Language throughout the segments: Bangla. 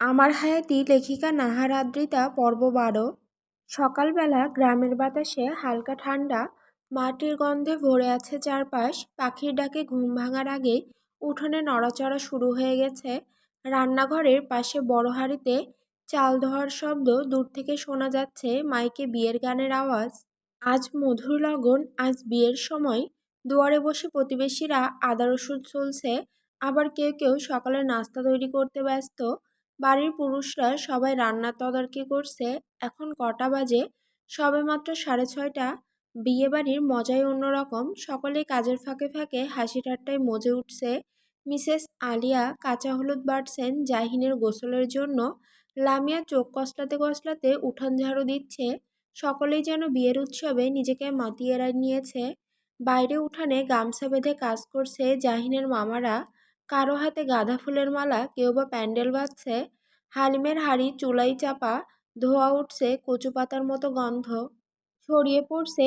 আমার হায়াতি লেখিকা নাহার আদ্রিতা পর্ব বারো সকালবেলা গ্রামের বাতাসে হালকা ঠান্ডা, মাটির গন্ধে ভরে আছে চারপাশ, পাখির ডাকে ঘুম ভাঙার আগে উঠোনে নড়াচড়া শুরু হয়ে গেছে। রান্নাঘরের পাশে বড় হাঁড়িতে চাল ধোয়ার শব্দ দূর থেকে শোনা যাচ্ছে মাইকে বিয়ের গানের আওয়াজ। আজ মধুর লগন, আজ বিয়ের সময়। দুয়ারে বসে প্রতিবেশীরা আদা রসুন চলছে আবার কেউ কেউ সকালে নাস্তা তৈরি করতে ব্যস্ত। বাড়ির পুরুষরা সবাই রান্নার তদারকি করছে। এখন কটা বাজে? সবেমাত্র সাড়ে ছয়টা। বিয়েবাড়ির মজাই অন্যরকম। সকলেই কাজের ফাঁকে ফাঁকে হাসি ঠাট্টায় মজে উঠছে। মিসেস আলিয়া কাঁচা হলুদ বাড়ছেন জাহিনের গোসলের জন্য। লামিয়া চোখ কসলাতে কসলাতে উঠান ঝাড়ু দিচ্ছে। সকলেই যেন বিয়ের উৎসবে নিজেকে মাতিয়ে নিয়েছে। বাইরে উঠানে গামছা বেঁধে কাজ করছে জাহিনের মামারা। কারও হাতে গাঁদা ফুলের মালা, কেউ বা প্যান্ডেল বাঁধছে হালিমের হাড়ি চুলাই চাপা, ধোয়া উঠছে, কচু পাতার মতো গন্ধ। ছড়িয়ে পড়ছে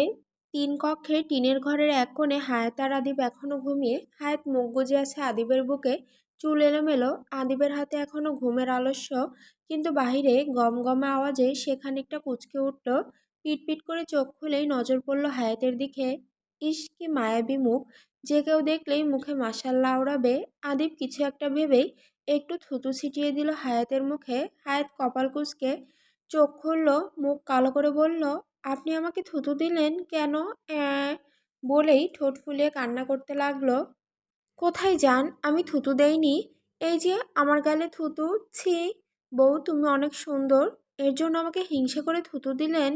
তিন কক্ষে টিনের ঘরের এক কোণে হায়াত আর আদিব এখনও ঘুমিয়ে। হায়াত মুখ গুজে আছে আদিবের বুকে। চুল এলোমেলো। আদিবের হাতে এখনও ঘুমের আলস্য। কিন্তু বাহিরে গমগমে আওয়াজে সে খানিকটা কুচকে উঠল। পিটপিট করে চোখ খুলেই নজর পড়ল হায়াতের দিকে। ইস, কি মায়াবী মুখ। যে কেউ দেখলেই মুখে মাসাল্লা আওড়াবে আদিব কিছু একটা ভেবেই একটু থুতু ছিটিয়ে দিল হায়াতের মুখে। হায়াত কপাল কুচকে চোখ খুলল, মুখ কালো করে বলল, আপনি আমাকে থুতু দিলেন কেন? বলেই ঠোঁট ফুলিয়ে কান্না করতে লাগল। কোথায় যান? আমি থুতু দেইনি। এই যে আমার গালে থুতু, ছি, বউ তুমি অনেক সুন্দর, এর জন্য আমাকে হিংসে করে থুতু দিলেন?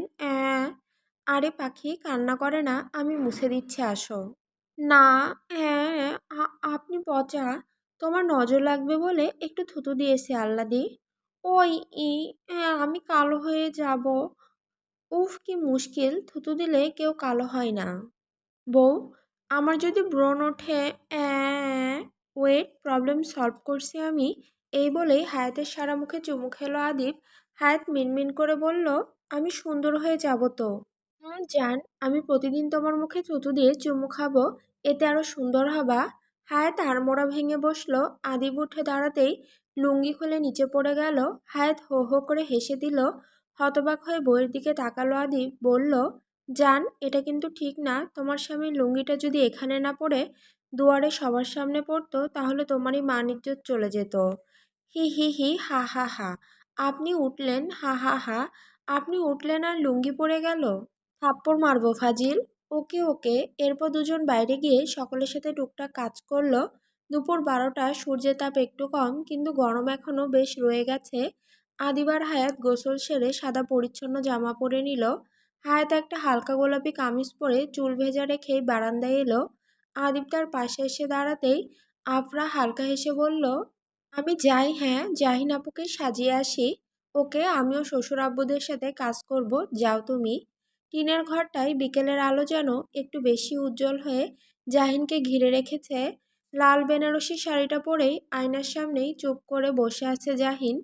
আরে পাখি, কান্না করে না, আমি মুছে দিচ্ছি, আসো। না হ্যাঁ আপনি পচা। তোমার নজর লাগবে বলে একটু থুতু দিয়েছি আল্লাদি। ওই, ই আমি কালো হয়ে যাব। উফ, কি মুশকিল থুতু দিলে কেউ কালো হয় না। বউ, আমার যদি ব্রণ ওঠে ওয়েট, প্রবলেম সলভ করছি আমি। এই বলেই হায়াতের সারা মুখে চুমু খেলো আদিব। হায়াত মিনমিন করে বলল, আমি সুন্দর হয়ে যাব তো। জান, আমি প্রতিদিন তোমার মুখে থুতু দিয়ে চুমু খাব, এতে আরও সুন্দর হবা। হায়াত আড়মোড়া ভেঙে বসল আদিব উঠে দাঁড়াতেই লুঙ্গি খুলে নিচে পড়ে গেল। হায়াত হো হো করে হেসে দিল। হতবাক হয়ে বইয়ের দিকে তাকালো আদিব বলল, জান, এটা কিন্তু ঠিক না। তোমার স্বামীর লুঙ্গিটা যদি এখানে না পড়ে, দুয়ারে সবার সামনে পড়তো, তাহলে তোমারই মান ইজ্জত চলে যেত। হি হি হি, হা হা হা। আপনি উঠলেন, হা হা হা। আপনি উঠলেন আর লুঙ্গি পড়ে গেল। থাপ্পড় মারবো, ফাজিল। ওকে ওকে। এরপর দুজন বাইরে গিয়ে সকলের সাথে টুকটাক কাজ করল। দুপুর বারোটা, সূর্যের তাপ একটু কম, কিন্তু গরম এখনও বেশ রয়ে গেছে। আদিবার হায়াত গোসল সেরে সাদা পরিচ্ছন্ন জামা পরে নিল। হায়াত একটা হালকা গোলাপি কামিজ পরে চুল ভেজা রেখেই বারান্দায় এলো। আদিব তার পাশে এসে দাঁড়াতেই আফরা হালকা হেসে বলল, আমি যাই হ্যাঁ জাহিন আপুকে সাজিয়ে আসি। ওকে, আমিও শ্বশুর আব্বুদের সাথে কাজ করব, যাও তুমি। টিনের ঘরটায় বিকেলের আলো যেন একটু বেশি উজ্জ্বল হয়ে জাহিনকে ঘিরে রেখেছে। লাল বেনারসি শাড়িটা পরেই আয়নার সামনেই চুপ করে বসে আছে জাহিন।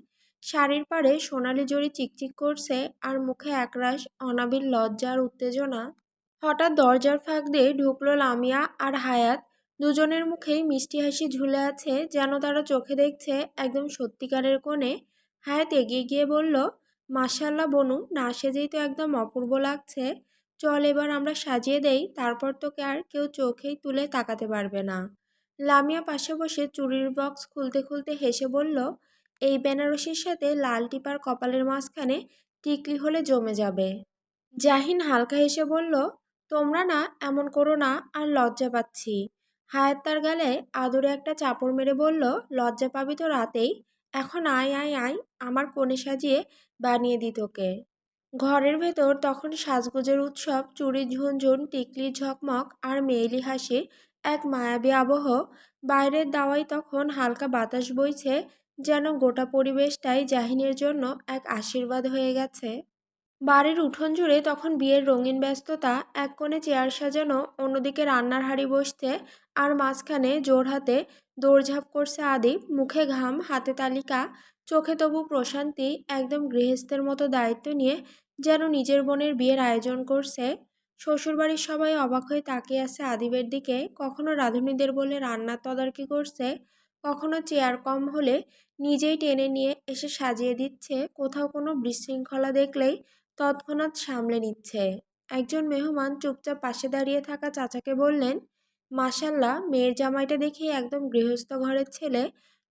শাড়ির পাড়ে সোনালি জড়ি চিকচিক করছে আর মুখে একরাশ অনাবিল লজ্জার উত্তেজনা। হঠাৎ দরজার ফাঁক দিয়ে ঢুকলো লামিয়া আর হায়াত। দুজনের মুখেই মিষ্টি হাসি ঝুলে আছে যেন তারা চোখে দেখছে একদম সত্যিকারের কোণে। হায়াত এগিয়ে গিয়ে বলল মাসাল্লাহ বনু, না সেজেই তো একদম অপূর্ব লাগছে। চল এবার আমরা সাজিয়ে দেই, তারপর তোকে আর কেউ চোখেই তুলে তাকাতে পারবে না। লামিয়া পাশে বসে চুরির বক্স খুলতে খুলতে হেসে বলল, এই বেনারসির সাথে লাল টিপার কপালের মাঝখানে টিকলি হলে জমে যাবে। জাহিন হালকা হেসে বলল, তোমরা না এমন করো না, আর লজ্জা পাচ্ছি। হায়াত তার গালে আদরে একটা চাপড় মেরে বলল, লজ্জা পাবি তো রাতেই। এখন আয় আয় আয়, আমার কোণে সাজিয়ে বানিয়ে দিত তোকে ঘরের ভেতর তখন সাজগোজের উৎসব, চুরি, ঝুনঝুন, টিকলি, ঝকমক আর মেয়েলি হাসির এক মায়াবী আবহ। বাইরের দাওয়ায় তখন হালকা বাতাস বইছে, যেন গোটা পরিবেশটাই জাহিনের জন্য এক আশীর্বাদ হয়ে গেছে। বাড়ির উঠোন জুড়ে তখন বিয়ের রঙিন ব্যস্ততা, এক কোণে চেয়ার সাজানো, অন্যদিকে রান্নার হাড়ি বসছে আর মাঝখানে জোর হাতে দৌড়ঝাঁপ করছে আদিব, মুখে ঘাম, হাতে তালিকা, চোখে তবু প্রশান্তি, একদম গৃহস্থের মতো দায়িত্ব নিয়ে যেন নিজের বোনের বিয়ের আয়োজন করছে। শ্বশুরবাড়ির সবাই অবাক হয়ে তাকিয়ে আছে আদিবের দিকে। কখনো রাঁধুনিদের বলে রান্নার তদারকি করছে, কখনো চেয়ার কম হলে নিজেই টেনে নিয়ে এসে সাজিয়ে দিচ্ছে। কোথাও কোনো বিশৃঙ্খলা দেখলেই তৎক্ষণাৎ সামলে নিচ্ছে। একজন মেহমান চুপচাপ পাশে দাঁড়িয়ে থাকা চাচাকে বললেন মাসাল্লাহ মেয়ের জামাইটা দেখি একদম গৃহস্থ ঘরের ছেলে।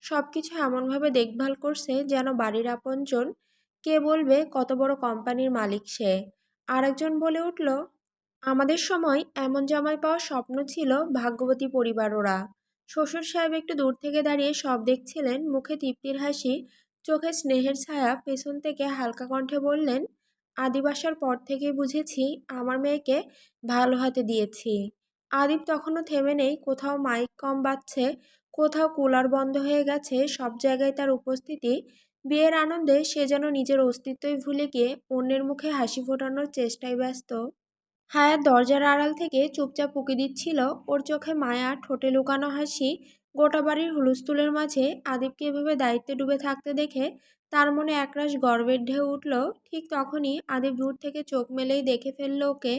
সব কিছু এমনভাবে দেখভাল করছে যেন বাড়ির আপনজন, কে বলবে কত বড় কোম্পানির মালিক সে? আরেকজন বলে উঠল, আমাদের সময় এমন জামাই পাওয়ার স্বপ্ন ছিল ভাগ্যবতী পরিবার ওরা। শ্বশুর সাহেব একটু দূর থেকে দাঁড়িয়ে সব দেখছিলেন, মুখে তৃপ্তির হাসি, চোখে স্নেহের ছায়া, পেছন থেকে হালকা কণ্ঠে বললেন আদিবাসার পর থেকেই বুঝেছি আমার মেয়েকে ভালো হাতে দিয়েছি। আদিব তখনও থেমে নেই, কোথাও মাইক কম বাজছে, কোথাও কুলার বন্ধ হয়ে গেছে, সব জায়গায় তার উপস্থিতি। বিয়ের আনন্দে সে যেন নিজের অস্তিত্বই ভুলে গিয়ে অন্যের মুখে হাসি ফোটানোর চেষ্টায় ব্যস্ত। হায়াত দরজার আড়াল থেকে চুপচাপ উকি দিচ্ছিল, ওর চোখে মায়া, ঠোঁটে লুকানো হাসি, গোটা বাড়ির হুলস্থুলের মাঝে আদিবকে এভাবে দায়িত্বে ডুবে থাকতে দেখে তার মনে একরাশ গর্বের ঢেউ উঠল। ঠিক তখনই আদিব দূর থেকে চোখ মেলেই দেখে ফেলল ওকে।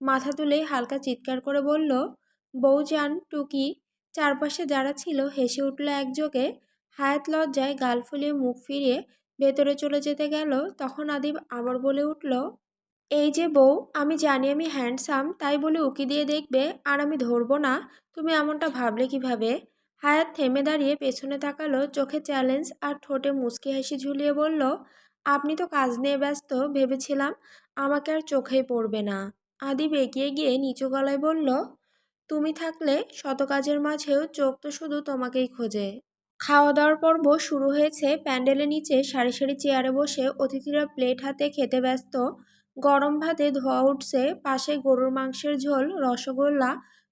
মাথা তুলে হালকা চিৎকার করে বলল বউজান টুকি, চারপাশে যারা ছিল হেসে উঠল একযোগে। হায়াত লজ্জায় গাল ফুলিয়ে মুখ ফিরিয়ে ভেতরে চলে যেতে গেল। তখন আদিব আবার বলে উঠল, এই যে বউ, আমি জানি আমি হ্যান্ডসাম, তাই বলে উকি দিয়ে দেখবে, আর আমি ধরবো না। তুমি এমনটা ভাবলে কীভাবে? হায়াত থেমে দাঁড়িয়ে পেছনে তাকালো, চোখে চ্যালেঞ্জ আর ঠোঁটে মুচকি হাসি ঝুলিয়ে বলল, আপনি তো কাজ নিয়ে ব্যস্ত, ভেবেছিলাম আমাকে আর চোখেই পড়বে না। আদিব এগিয়ে গিয়ে নিচু গলায় বলল, তুমি থাকলে শত কাজের মাঝেও চোখ তো শুধু তোমাকেই খোঁজে। খাওয়া দাওয়ার পর্ব শুরু হয়েছে প্যান্ডেলের নিচে সারি সারি চেয়ারে বসে অতিথিরা প্লেট হাতে খেতে ব্যস্ত। গরম ভাতে ধোয়া উঠছে, পাশে গরুর মাংসের ঝোল, রসগোল্লা,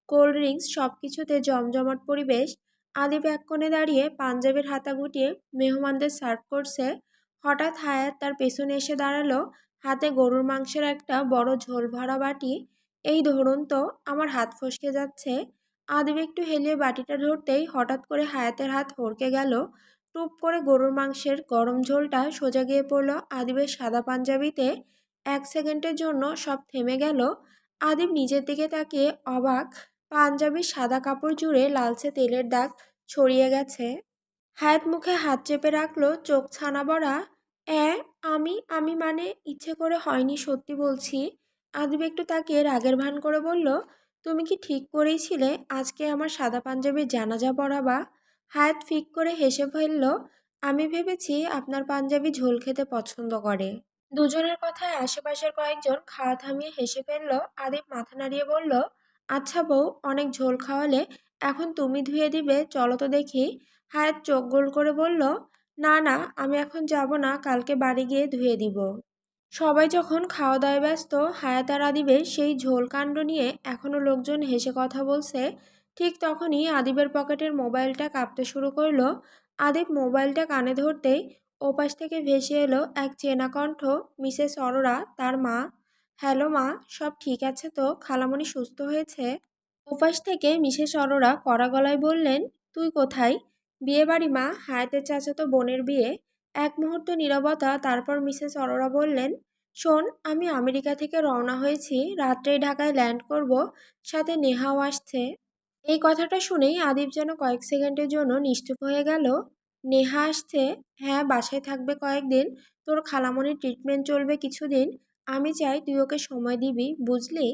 কোল্ড ড্রিঙ্কস সব কিছুতে জমজমাট পরিবেশ। আদিব এক কোণে দাঁড়িয়ে পাঞ্জাবের হাতা গুটিয়ে মেহমানদের সার্ভ করছে, হঠাৎ হায়াত তার পেছনে এসে দাঁড়াল, হাতে গরুর মাংসের একটা বড় ঝোল ভরা বাটি। এই ধরুন তো, আমার হাত ফসকে যাচ্ছে। আদিব একটু হেলিয়ে বাটিটা ধরতেই হঠাৎ করে হায়াতের হাত হড়কে গেল। টুপ করে গরুর মাংসের গরম ঝোলটা সোজা গিয়ে পড়ল আদিবের সাদা পাঞ্জাবিতে। এক সেকেন্ডের জন্য সব থেমে গেল। আদিব নিজের দিকে তাকিয়ে অবাক পাঞ্জাবির সাদা কাপড় জুড়ে লালচে তেলের দাগ ছড়িয়ে গেছে। হায়াত মুখে হাত চেপে রাখল, চোখ ছানা বড়া। অ্যা আমি আমি মানে ইচ্ছে করে হয়নি সত্যি বলছি। আদিব একটু তাকে রাগের ভান করে বলল, তুমি কি ঠিক করেইছিলে? আজকে আমার সাদা পাঞ্জাবির জানাজা পড়াবা হায়াত ফিক করে হেসে ফেলল, আমি ভেবেছি আপনার পাঞ্জাবি ঝোল খেতে পছন্দ করে। দুজনের কথায় আশেপাশের কয়েকজন খাওয়া থামিয়ে হেসে ফেলল। আদিব মাথা নাড়িয়ে বলল আচ্ছা বউ, অনেক ঝোল খাওয়ালে এখন তুমি ধুয়ে দিবে, চলো তো দেখি। হায়াত চোখ গোল করে বলল, না না, আমি এখন যাব না, কালকে বাড়ি গিয়ে ধুয়ে দিব। সবাই যখন খাওয়া দাওয়ায় ব্যস্ত, হায়াত আর আদিবের সেই ঝোল কাণ্ড নিয়ে এখনও লোকজন হেসে কথা বলছে। ঠিক তখনই আদিবের পকেটের মোবাইলটা কাঁপতে শুরু করল। আদিব মোবাইলটা কানে ধরতেই ওপাশ থেকে ভেসে এলো এক চেনা কণ্ঠ, মিসেস অরোরা, তার মা। হ্যালো মা, সব ঠিক আছে তো? খালামণি সুস্থ হয়েছে? উপাস থেকে মিসেস অরোরা কড়া গলায় বললেন, তুই কোথায়? বিয়ে বাড়ি মা, হায়াতের চাচাতো বোনের বিয়ে। এক মুহূর্ত নীরবতা, তারপর মিসেস অরোরা বললেন, শোন, আমি আমেরিকা থেকে রওনা হয়েছি, রাত্রেই ঢাকায় ল্যান্ড করব, সাথে নেহাও আসছে। এই কথাটা শুনেই আদিব যেন কয়েক সেকেন্ডের জন্য নিশ্চুপ হয়ে গেল। নেহা আসছে হ্যাঁ বাসায় থাকবে কয়েকদিন, তোর খালামণির ট্রিটমেন্ট চলবে কিছুদিন আমি চাই তুই ওকে সময় দিবি, বুঝলি?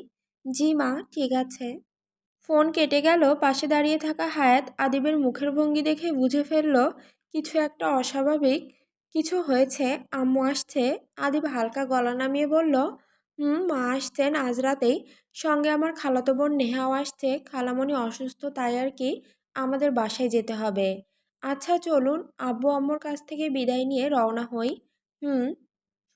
জি মা, ঠিক আছে। ফোন কেটে গেল, পাশে দাঁড়িয়ে থাকা হায়াত আদিবের মুখের ভঙ্গি দেখে বুঝে ফেলল, কিছু একটা অস্বাভাবিক, কিছু হয়েছে, আম্মু আসছে। আদিব হালকা গলা নামিয়ে বলল, হুম, মা আসছেন আজ রাতেই। সঙ্গে আমার খালাতো বোন নেহাও আসছে। খালামণি অসুস্থ, তাই আর কি আমাদের বাসায় যেতে হবে। আচ্ছা চলুন, আব্বু আম্মুর কাছ থেকে বিদায় নিয়ে রওনা হই। হুম।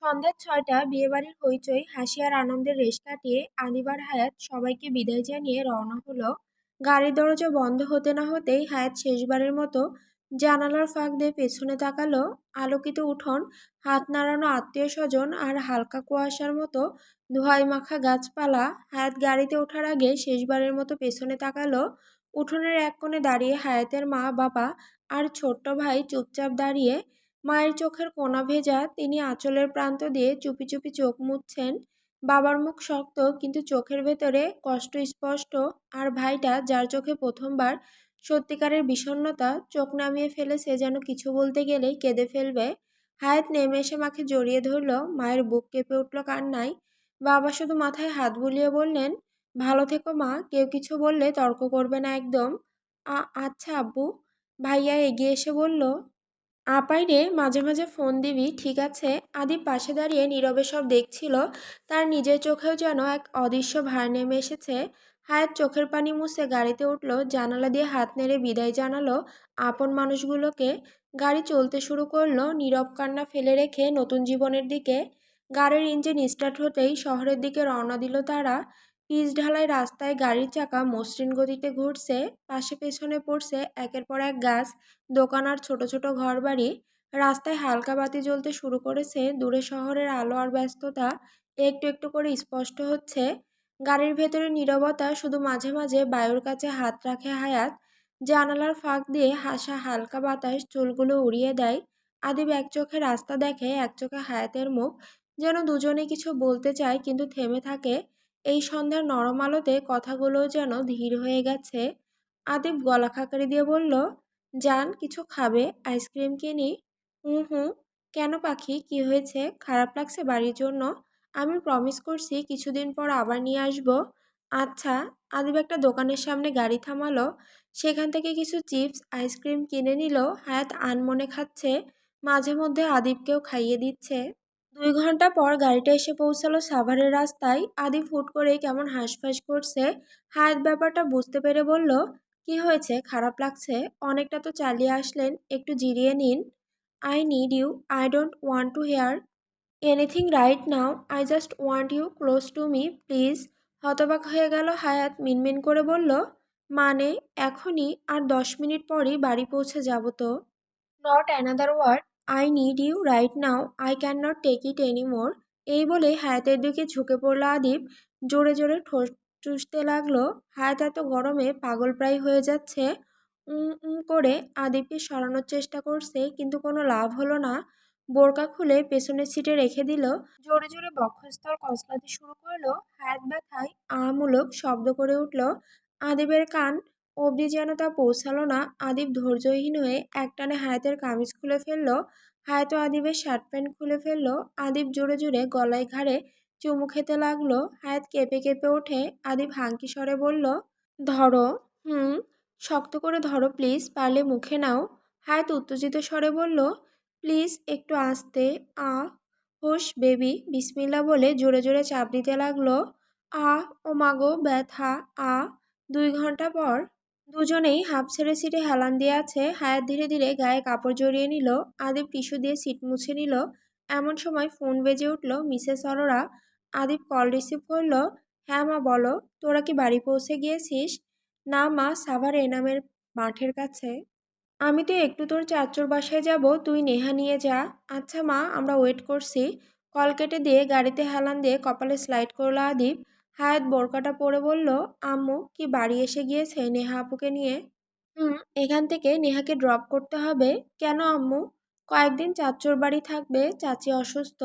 সন্ধ্যা ছয়টা, বিয়েবাড়ির হইচই, হাসি আর আনন্দের রেশ কাটিয়ে আনিবার হায়াত সবাইকে বিদায় জানিয়ে রওনা হলো। গাড়ির দরজা বন্ধ হতে না হতেই হায়াত শেষবারের মতো জানালার ফাঁক দিয়ে পেছনে তাকালো। আলোকিত উঠোন, হাত নাড়ানো আত্মীয় স্বজন আর হালকা কুয়াশার মতো ধোয়াই মাখা গাছপালা। হায়াত গাড়িতে ওঠার আগে শেষবারের মতো পেছনে তাকালো। উঠোনের এক কোণে দাঁড়িয়ে হায়াতের মা, বাবা আর ছোট্ট ভাই চুপচাপ দাঁড়িয়ে মায়ের চোখের কোনা ভেজা, তিনি আঁচলের প্রান্ত দিয়ে চুপি চুপি চোখ মুছছেন। বাবার মুখ শক্ত, কিন্তু চোখের ভেতরে কষ্ট স্পষ্ট। আর ভাইটা, যার চোখে প্রথমবার সত্যিকারের বিষণ্ণতা, চোখ নামিয়ে ফেলে সে যেন কিছু বলতে গেলেই কেঁদে ফেলবে। হায়াত নেমে এসে মাকে জড়িয়ে ধরল, মায়ের বুক কেঁপে উঠল কান্নায়। বাবা শুধু মাথায় হাত বুলিয়ে বললেন, ভালো থেকো মা, কেউ কিছু বললে তর্ক করবে না একদম। আচ্ছা আব্বু। ভাইয়া এগিয়ে এসে বলল আপাই রে মাঝে মাঝে ফোন দিবি, ঠিক আছে? আদি পাশে দাঁড়িয়ে নীরবে সব দেখছিল। তার নিজের চোখেও যেন এক অদৃশ্য ভার নেমে এসেছে। হায়াত চোখের পানি মুছে গাড়িতে উঠল, জানালা দিয়ে হাত নেড়ে বিদায় জানালো আপন মানুষগুলোকে। গাড়ি চলতে শুরু করল, নীরব কান্না ফেলে রেখে নতুন জীবনের দিকে। গাড়ির ইঞ্জিন স্টার্ট হতেই শহরের দিকে রওনা দিল তারা। পিচ ঢালাই রাস্তায় গাড়ির চাকা মসৃণ গতিতে ঘুরছে, পাশে পেছনে পড়ছে একের পর এক গাছ, দোকান আর ছোট ছোট ঘরবাড়ি। রাস্তায় হালকা বাতি জ্বলতে শুরু করেছে, দূরে শহরের আলো আর ব্যস্ততা একটু একটু করে স্পষ্ট হচ্ছে। গাড়ির ভেতরে নীরবতা শুধু মাঝে মাঝে বায়ুর কাছে হাত রাখে হায়াত। জানালার ফাঁক দিয়ে হাসা হালকা বাতাস চুলগুলো উড়িয়ে দেয়। আদিব এক চোখে রাস্তা দেখে, এক চোখে হায়াতের মুখ। যেন দুজনে কিছু বলতে চায়, কিন্তু থেমে থাকে। এই সন্ধ্যার নরম আলোতে কথাগুলো যেন ধীর হয়ে গেছে। আদিব গলা খাকারি দিয়ে বলল যান কিছু খাবে? আইসক্রিম কিনি হুঁ হুঁ কেন পাখি? কি হয়েছে? খারাপ লাগছে বাড়ির জন্য? আমি প্রমিস করছি কিছুদিন পর আবার নিয়ে আসব। আচ্ছা আদিব একটা দোকানের সামনে গাড়ি থামালো। সেখান থেকে কিছু চিপস, আইসক্রিম কিনে নিল। হায়াত আনমনে খাচ্ছে। মাঝে মধ্যে আদিবকেও খাইয়ে দিচ্ছে। দুই ঘণ্টা পর গাড়িটা এসে পৌঁছালো সাভারের রাস্তায়। আদি ফুট করেই কেমন হাঁসফাঁস করছে। হায়াত ব্যাপারটা বুঝতে পেরে বলল, কি হয়েছে? খারাপ লাগছে? অনেকটা তো চালিয়ে আসলেন। একটু জিরিয়ে নিন। I need you I don't want to hear anything right now I just want you close to me please হতবাক হয়ে গেল হায়াত মিনমিন করে বলল মানে এখনই আর দশ মিনিট পরই বাড়ি পৌঁছে যাব তো? Not another word I need you right now I cannot take it anymore এই বলে হায়াতের দিকে ঝুঁকে পড়ল আদিব। জোরে জোরে ঠোঁট চুষতে লাগল। হায়াত এত গরমে পাগল প্রায় হয়ে যাচ্ছে। উম উম করে আদিবকে সরানোর চেষ্টা করছে, কিন্তু কোনো লাভ হলো না। বোরকা খুলে পেছনের সিটে রেখে দিল। জোরে জোরে বক্ষস্থল কচলাতে শুরু করল। হায়াত ব্যথায় আমূলক শব্দ করে উঠল। আদিবের কান অবধি যেন তা পৌঁছালো না, আদিব ধৈর্যহীন হয়ে একটানে হায়াতের কামিজ খুলে ফেলল, হায়াত আদিবের শার্ট প্যান্ট খুলে ফেলল। আদিব জোরে জোরে গলায় ঘাড়ে চুমু খেতে লাগল। হায়াত কেঁপে কেঁপে ওঠে। আদিব হাঙ্কি স্বরে বলল, ধরো, হুম, শক্ত করে ধরো প্লিজ পারলে মুখে নাও। হায়াত উত্তেজিত স্বরে বলল প্লিজ একটু আস্তে, আ, হোস বেবি, বিসমিল্লা বলে জোরে জোরে চাপ দিতে লাগল। আ ও মাগো ব্যথা, আ, দুই ঘণ্টা পর দুজনেই হাফ ছেড়ে সিটে হেলান দিয়ে আছে। হায়াত ধীরে ধীরে গায়ে কাপড় জড়িয়ে নিল, আদিব টিস্যু দিয়ে সিট মুছে নিল। এমন সময় ফোন বেজে উঠল, Mrs Arora. Adib call receive করল হ্যাঁ মা, বলো, তোরা কি বাড়ি পৌঁছে গিয়েছিস? না মা, সাভার এনামের মাঠের কাছে। আমি তো একটু তোর চাচুর বাসায় যাব, তুই নেহা নিয়ে যা। আচ্ছা মা, আমরা ওয়েট করছি। কল কেটে দিয়ে গাড়িতে হেলান দিয়ে কপালে স্লাইড করল আদিব। হায়াত বোরকাটা পরে বলল, আম্মু, কি বাড়ি এসে গিয়েছে নেহা আপুকে নিয়ে? হুম, এখান থেকে নেহাকে ড্রপ করতে হবে। কেন আম্মু? কয়েকদিন চাচুর বাড়ি থাকবে, চাচি অসুস্থ।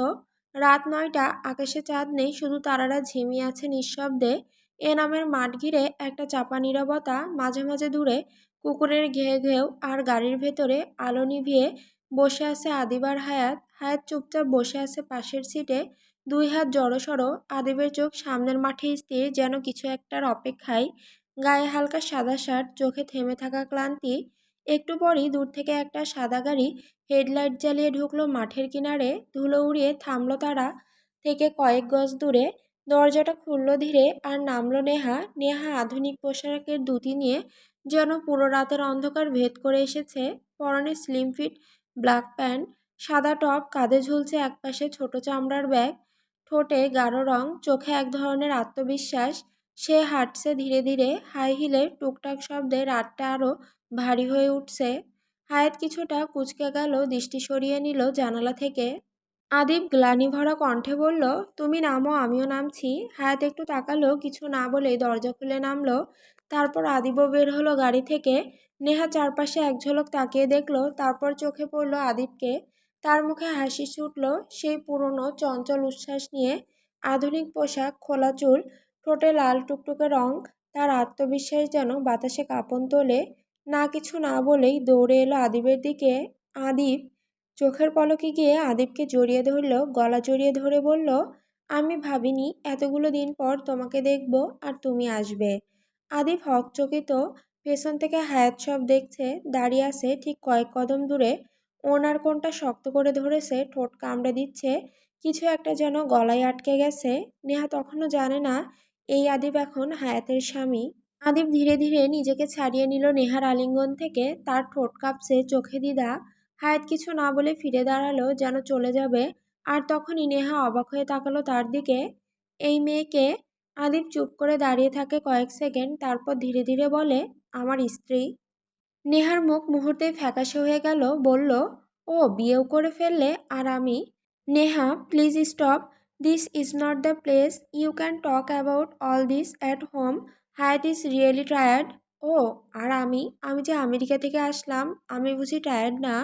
রাত নয়টা, আকাশে চাঁদ নেই, শুধু তারারা ঝিমিয়ে আছে নিঃশব্দে। এ নামের মাঠ ঘিরে একটা চাপা নিরবতা মাঝে মাঝে দূরে, কুকুরের ঘেউ ঘেউ আর গাড়ির ভেতরে আলো নিভিয়ে বসে আছে আদিবার হায়াত। হায়াত চুপচাপ বসে আছে পাশের সিটে। দুই হাত জড়সড় আদিবের চোখ সামনের মাঠে স্থির যেন কিছু একটার অপেক্ষায়। গায়ে হালকা সাদা শার্ট, চোখে থেমে থাকা ক্লান্তি। একটু পরই দূর থেকে একটা সাদা গাড়ি হেডলাইট জ্বালিয়ে ঢুকলো মাঠের কিনারে। ধুলো উড়িয়ে থামলো তারা থেকে কয়েক গজ দূরে। দরজাটা খুললো ধীরে আর নামলো নেহা। নেহা আধুনিক পোশাকের দুটি নিয়ে যেন পুরো রাতের অন্ধকার ভেদ করে এসেছে। পরনে স্লিম ফিট ব্ল্যাক প্যান্ট সাদা টপ কাঁধে ঝুলছে একপাশে ছোট চামড়ার ব্যাগ ঠোঁটে গাঢ় রং, চোখে এক ধরনের আত্মবিশ্বাস, সে হাঁটছে ধীরে ধীরে, হাই হিলে টুকটাক শব্দে রাতটা আরও ভারী হয়ে উঠছে। হায়াত কিছুটা কুচকে গেল, দৃষ্টি সরিয়ে নিল জানালা থেকে। আদিব গ্লানি ভরা কণ্ঠে বলল, তুমি নামো, আমিও নামছি। হায়াত একটু তাকালো, কিছু না বলেই দরজা খুলে নামলো। তারপর আদিবও বের হলো গাড়ি থেকে। নেহা চারপাশে এক ঝলক তাকিয়ে দেখল, তারপর চোখে পড়ল আদিবকে। তার মুখে হাসি ছুটল সেই পুরনো চঞ্চল উচ্ছ্বাস নিয়ে। আধুনিক পোশাক, খোলা চুল, ঠোঁটে লাল টুকটুকে রং, তার আত্মবিশ্বাস যেন বাতাসে কাঁপন তোলে। না কিছু না বলেই দৌড়ে এলো আদিবের দিকে। আদিব চোখের পলকে গিয়ে আদিবকে জড়িয়ে ধরল, গলা জড়িয়ে ধরে বলল, আমি ভাবিনি এতগুলো দিন পর তোমাকে দেখব আর তুমি আসবে। আদিব হকচকিত, পেছন থেকে হায়াত সব দেখছে, দাঁড়িয়ে আছে ঠিক কয়েক কদম দূরে। ওনার কোনটা শক্ত করে ধরেছে, ঠোঁট কামড়ে দিচ্ছে, কিছু একটা যেন গলায় আটকে গেছে। নেহা তখনও জানে না, এই আদিব এখন হায়াতের স্বামী। আদিব ধীরে ধীরে নিজেকে ছাড়িয়ে নিল নেহার আলিঙ্গন থেকে। তার ঠোঁট কাঁপছে, চোখে দিদা হায়াত কিছু না বলে ফিরে দাঁড়াল, যেন চলে যাবে। আর তখনই নেহা অবাক হয়ে তাকালো তার দিকে। এই মেয়েকে? আদিব চুপ করে দাঁড়িয়ে থাকে কয়েক সেকেন্ড, তারপর ধীরে ধীরে বলে, আমার স্ত্রী। নেহার মুখ মুহূর্তেই ফ্যাকাশে হয়ে গেল, বলল, ও, বিয়েও করে ফেললে, আর আমি? Neha please stop this is not the place you can talk about all this at home Hayat is really tired ও, আর আমি? আমি যে আমেরিকা থেকে আসলাম, আমি বুঝি টায়ার্ড না।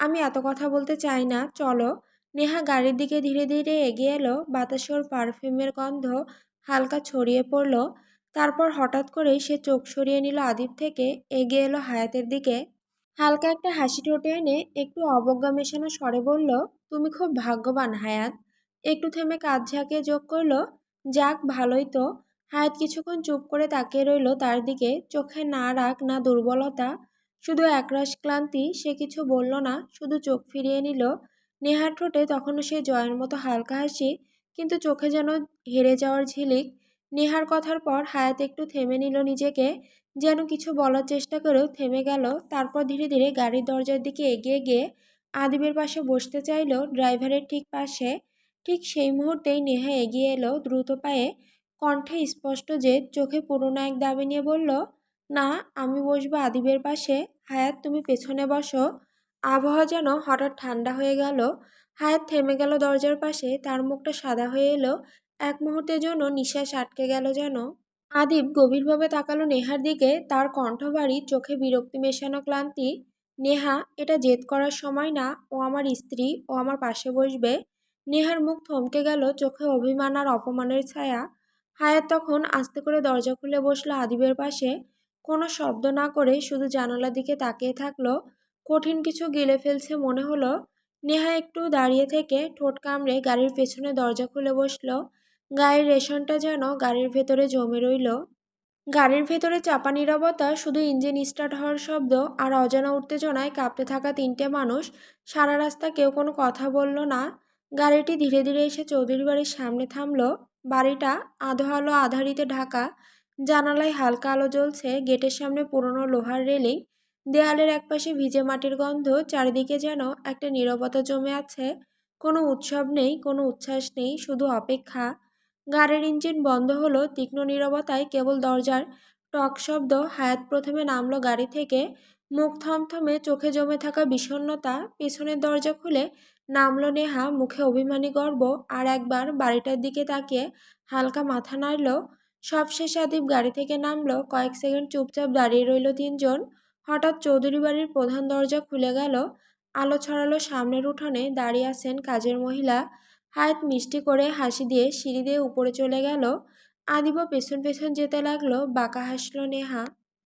আমি এত কথা বলতে চাই না, চলো। নেহা গাড়ির দিকে ধীরে ধীরে এগিয়ে এলো বাতাসে ওর পারফিউমের গন্ধ হালকা ছড়িয়ে পড়ল। তারপর হঠাৎ করেই সে চোখ সরিয়ে নিল আদিব থেকে, এগিয়ে এলো হায়াতের দিকে। হালকা একটা হাসি ঠোঁটে এনে একটু অবজ্ঞা মেশানো স্বরে বলল, তুমি খুব ভাগ্যবান, হায়াত। একটু থেমে কাজ ঝাঁকিয়ে যোগ করল, যাক, ভালোই তো। হায়াত কিছুক্ষণ চুপ করে তাকিয়ে রইল তার দিকে, চোখে না রাগ, না দুর্বলতা, শুধু একরাশ ক্লান্তি, সে কিছু বলল না, শুধু চোখ ফিরিয়ে নিল। নেহার ঠোঁটে তখনও সে জয়ের মতো হালকা হাসি, কিন্তু চোখে যেন হেরে যাওয়ার ঝিলিক নেহার কথার পর হায়াত একটু থেমে নিল নিজেকে, যেন কিছু বলার চেষ্টা করেও থেমে গেল। তারপর ধীরে ধীরে গাড়ির দরজার দিকে এগিয়ে গিয়ে আদিবের পাশে বসতে চাইল ড্রাইভারের ঠিক পাশে। ঠিক সেই মুহূর্তেই নেহা এগিয়ে এলো দ্রুত পায়ে, কণ্ঠে স্পষ্ট যে চোখে পুরোনো এক দাবি নিয়ে বলল, না, আমি বসবো আদিবের পাশে। হায়াত, তুমি পেছনে বসো। আবহাওয়া যেন হঠাৎ ঠান্ডা হয়ে গেল। হায়াত থেমে গেল দরজার পাশে, তার মুখটা সাদা হয়ে এলো। এক মুহূর্তের জন্য নিঃশ্বাস আটকে গেল যেন। আদিব গভীরভাবে তাকালো নেহার দিকে। তার কণ্ঠ ভারী, চোখে বিরক্তি মেশানো ক্লান্তি। নেহা, এটা জেদ করার সময় না, ও আমার স্ত্রী, ও আমার পাশে বসবে। নেহার মুখ থমকে গেল, চোখে অভিমান আর অপমানের ছায়া। হায়াত তখন আস্তে করে দরজা খুলে বসল আদিবের পাশে। কোনো শব্দ না করে শুধু জানালার দিকে তাকিয়ে থাকল। কঠিন কিছু গিলে ফেলছে মনে হলো। নেহা একটু দাঁড়িয়ে থেকে ঠোঁট কামড়ে গাড়ির পেছনে দরজা খুলে বসল। গায়ের রেশনটা যেন গাড়ির ভেতরে জমে রইল। গাড়ির ভেতরে চাপা নিরবতা, শুধু ইঞ্জিন স্টার্ট হওয়ার শব্দ আর অজানা উত্তেজনায় কাঁপতে থাকা তিনটে মানুষ, সারা রাস্তা কেউ কোনো কথা বলল না। গাড়িটি ধীরে ধীরে এসে চৌধুরী বাড়ির সামনে থামল। বাড়িটা আধো আলো আধারিতে ঢাকা। জানালায় হালকা আলো জ্বলছে, গেটের সামনে পুরনো লোহার রেলিং। দেয়ালের একপাশে ভিজে মাটির গন্ধ, চারিদিকে যেন একটা নীরবতা জমে আছে। কোনো উৎসব নেই, কোনো উচ্ছ্বাস নেই, শুধু অপেক্ষা। গাড়ির ইঞ্জিন বন্ধ হলো, তীক্ষ্ণ নীরবতায় কেবল দরজার টক শব্দ, হায়াত প্রথমে নামলো গাড়ি থেকে, মুখ থমথমে চোখে জমে থাকা বিষণ্নতা পেছনের দরজা খুলে নামলো নেহা, মুখে অভিমানী গর্ব, আর একবার বাড়িটার দিকে তাকিয়ে হালকা মাথা নাড়ল, সবশেষ আদিব গাড়ি থেকে নামলো, কয়েক সেকেন্ড চুপচাপ দাঁড়িয়ে রইল তিনজন, হঠাৎ চৌধুরী বাড়ির প্রধান দরজা খুলে গেল, আলো ছড়ালো সামনের উঠোনে, দাঁড়িয়ে আছেন কাজের মহিলা হায়াত মিষ্টি করে হাসি দিয়ে সিঁড়ি দিয়ে উপরে চলে গেল। আদিব পেছন পেছন যেতে লাগল, বাঁকা হাসলো নেহা।